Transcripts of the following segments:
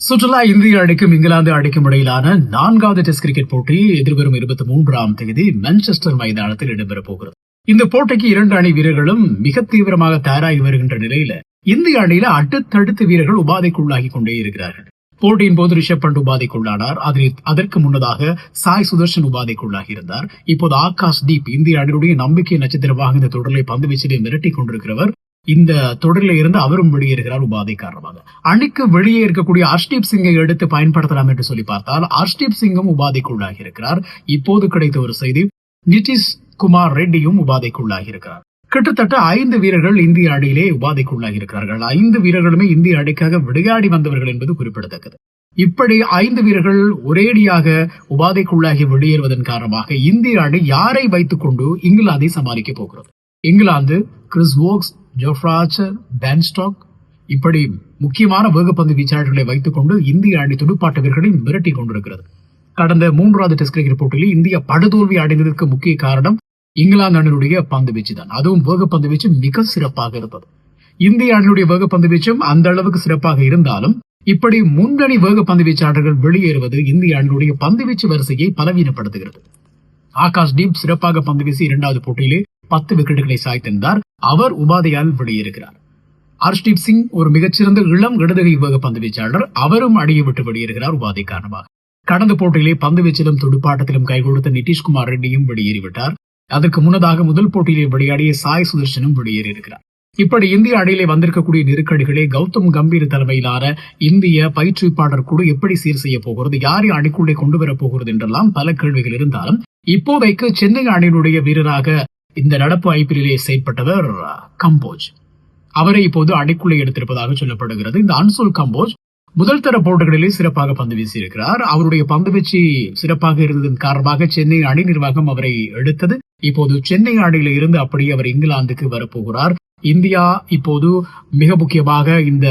சுற்றுலா இந்திய அணிக்கும் இங்கிலாந்து அணிக்கும் இடையிலான நான்காவது டெஸ்ட் கிரிக்கெட் போட்டி எதிர்வரும் இருபத்தி மூன்றாம் தேதி மான்செஸ்டர் மைதானத்தில் இடம்பெறப் போகிறது. இந்த போட்டிக்கு இரண்டு அணி வீரர்களும் மிக தீவிரமாக தயாராகி வருகின்ற நிலையில இந்திய அணியில அடுத்தடுத்து வீரர்கள் உபாதைக்குள்ளாகி கொண்டே இருக்கிறார்கள். போட்டியின் போது ரிஷப் பண்ட் உபாதைக்குள்ளானார். அதில் அதற்கு முன்னதாக சாய் சுதர்ஷன் உபாதைக்குள்ளாகி இருந்தார். இப்போது ஆகாஷ் தீப் இந்திய அணியுடைய நம்பிக்கை நட்சத்திரமாக இந்த தொடரில் பந்து வீச்சிலே மிரட்டிக் கொண்டிருக்கிறவர் இந்த தொடரில் இருந்து அவரும் வெளியேறுகிறார் உபாதை காரணமாக. அணிக்கு வெளியே இருக்கக்கூடிய ஹர்ஷ்தீப் சிங்கை எடுத்து பயன்படுத்தலாம் என்று சொல்லி பார்த்தால் ஹர்ஷ்தீப் சிங்கும் உபாதைக்குள்ளாகி இருக்கிறார் இப்போது கிடைத்த ஒரு செய்தி நிதிஷ் குமார் ரெட்டியும் உபாதைக்குள்ளாகி இருக்கிறார் கிட்டத்தட்ட ஐந்து வீரர்கள் இந்திய அணியிலே உபாதைக்குள்ளாகி இருக்கிறார்கள் ஐந்து வீரர்களுமே இந்திய அணிக்காக விளையாடி வந்தவர்கள் என்பது குறிப்பிடத்தக்கது. இப்படி ஐந்து வீரர்கள் ஒரேடியாக உபாதைக்குள்ளாகி வெளியேறுவதன் காரணமாக இந்திய அணி யாரை வைத்துக் கொண்டு இங்கிலாந்தை சமாளிக்க போகிறது? England Chris Woakes Jofra Archer Ben Stokes இப்படி முக்கியமான வேகப்பந்து வீச்சாளர்களை வைத்துக் கொண்டு இந்திய அணி துடுப்பாட்ட வீரர்களை மிரட்டி கொண்டிருக்கிறது. கடந்த மூன்றாவது டெஸ்ட் கிரிக்கெட் போட்டியில் இந்தியா படுதோல்வி அடைந்ததற்கு முக்கிய காரணம் இங்கிலாந்து அணியினுடைய பந்து வீச்சு தான். அதுவும் வேகப்பந்து வீச்சு மிக சிறப்பாக இருந்தது. இந்திய அணியுடைய வேகப்பந்து வீச்சும் அந்த அளவுக்கு சிறப்பாக இருந்தாலும் இப்படி முன்னணி வேகப்பந்து வீச்சாளர்கள் வெளியேறுவது இந்திய அணியுடைய பந்து வீச்சு வரிசையை பலவீனப்படுத்துகிறது. ஆகாஷ் டீப் சிறப்பாக பந்து வீசி இரண்டாவது போட்டியிலே பத்து விக்கெட்டுகளை சாய்த்திருந்தார். அவர் உபாதையால் வெளியேறுகிறார். ஹர்ஷ்தீப் சிங் ஒரு மிகச்சிறந்த இளம் இடதுகை வேக பந்து வீச்சாளர். அவரும் அடியை விட்டு வெளியேறுகிறார் உபாதை காரணமாக. கடந்த போட்டியிலே பந்து வீச்சிலும் துடுப்பாட்டத்திலும் கை கொடுத்த நிதிஷ்குமார் ரெட்டியும் வெளியேறிவிட்டார். அதற்கு முன்னதாக முதல் போட்டியிலே விளையாடிய சாய் சுதர்ஷனும் வெளியேறியிருக்கிறார். இப்படி இந்திய அணியிலே வந்திருக்கக்கூடிய நெருக்கடிகளை கௌதம் கம்பீர் தலைமையிலான இந்திய பயிற்றுவிப்பாளர் குழு எப்படி சீர் செய்ய போகிறது யாரை அணிக்குள்ளே கொண்டு வரப் போகிறது என்றெல்லாம் பல கேள்விகள் இருந்தாலும் இப்போதைக்கு சென்னை அணியினுடைய வீரராக இந்த நடப்பு ஐபிஎல்லிலே செயற்பட்டவர் கம்போஜ். அவரை இப்போது அணிக்குள்ளே எடுத்திருப்பதாக சொல்லப்படுகிறது. இந்த அன்சோல் கம்போஜ் முதல் தர போட்டிகளிலே சிறப்பாக பந்து வீசியிருக்கிறார். அவருடைய பந்து வீச்சு சிறப்பாக இருந்ததன் காரணமாக சென்னை அணி நிர்வாகம் அவரை எடுத்தது. இப்போது சென்னை அணியில இருந்து அப்படியே அவர் இங்கிலாந்துக்கு வரப்போகிறார். இந்தியா இப்போது மிக முக்கியமாக இந்த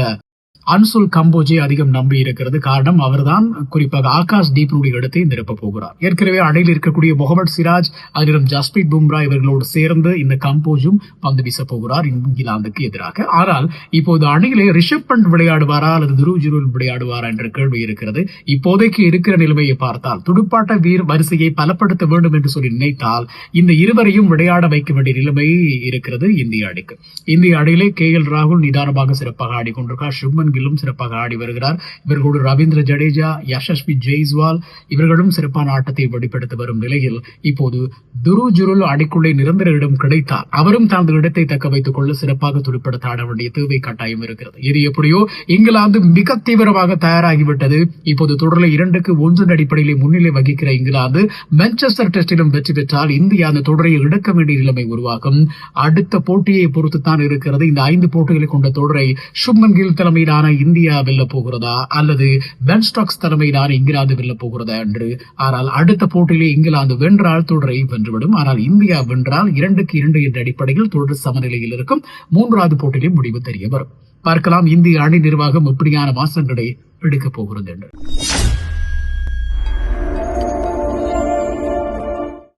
அன்சுல் கம்போஜை அதிகம் நம்பி இருக்கிறது காரணம் அவர்தான். குறிப்பாக ஆகாஷ் தீப்னுடைய இடத்தை நிரப்ப போகிறார். ஏற்கனவே அணியில் இருக்கக்கூடிய முகமது சிராஜ் அதிலும் ஜஸ்பிரீத் பும்ரா இவர்களோடு சேர்ந்து இந்த கம்போஜும் பந்து வீச போகிறார் இங்கிலாந்துக்கு எதிராக. ஆனால் இப்போது அணியிலே ரிஷப் பண்ட் விளையாடுவாரா அல்லது துருவ் ஜுருல் விளையாடுவாரா என்ற கேள்வி இருக்கிறது. இப்போதைக்கு இருக்கிற நிலைமையை பார்த்தால் துடுப்பாட்ட வீர் வரிசையை பலப்படுத்த வேண்டும் என்று சொல்லி நினைத்தால் இந்த இருவரையும் விளையாட வைக்க வேண்டிய நிலைமை இருக்கிறது இந்திய அணிக்கு. இந்திய அணியிலே கே எல் ராகுல் நிதானமாக சிறப்பாக ஆடிக்கொண்டிருக்கார் சுப்மன் கில்லும் சிறப்பாக ஆடி வருகிறார். இவர்களோடு ரவீந்திர ஜடேஜா யசஸ்வி ஜெய்ஸ்வால் இவர்களும் சிறப்பான ஆட்டத்தை வெளிப்படுத்தி வரும் நிலையில் இப்போது துரு ஜுருல் அணிக்குள்ளே நிரந்தர இடம் கிடைத்தால் அவரும் தனது இடத்தை தக்க வைத்துக் கொள்ள சிறப்பாக துடுப்படுத்த ஆட வேண்டிய தேவை கட்டாயம் இருக்கிறது. இது எப்படியோ இங்கிலாந்து மிக தீவிரமாக தயாராகிவிட்டது. இப்போது தொடரில் இரண்டுக்கு ஒன்றின் அடிப்படையில் முன்னிலை வகிக்கிற இங்கிலாந்து மான்செஸ்டர் டெஸ்டிலும் வெற்றி பெற்றால் இந்தியா அந்த தொடரை எடுக்க வேண்டிய நிலைமை உருவாகும். அடுத்த போட்டியை பொறுத்துத்தான் இருக்கிறது. இந்த ஐந்து போட்டிகளை கொண்ட தொடரை சுப்மன் கில் தலைமையிலான இந்தியா வெல்ல போகிறதா? அல்லது பென் ஸ்டாக்ஸ் தலைமையிலான இங்கிலாந்து வெல்ல போகிறதா என்று? ஆனால் அடுத்த போட்டியிலே இங்கிலாந்து வென்றால் தொடரை வென்றுவிடும். ஆனால் இந்தியா வென்றால் இரண்டுக்கு இரண்டு என்ற அடிப்படையில் தொடர் சமநிலையில் இருக்கும். மூன்றாவது போட்டியிலே முடிவு தெரிய வரும். பார்க்கலாம் இந்திய அணி நிர்வாகம் எப்படியான மாற்றங்களை எடுக்கப் போகிறது என்று.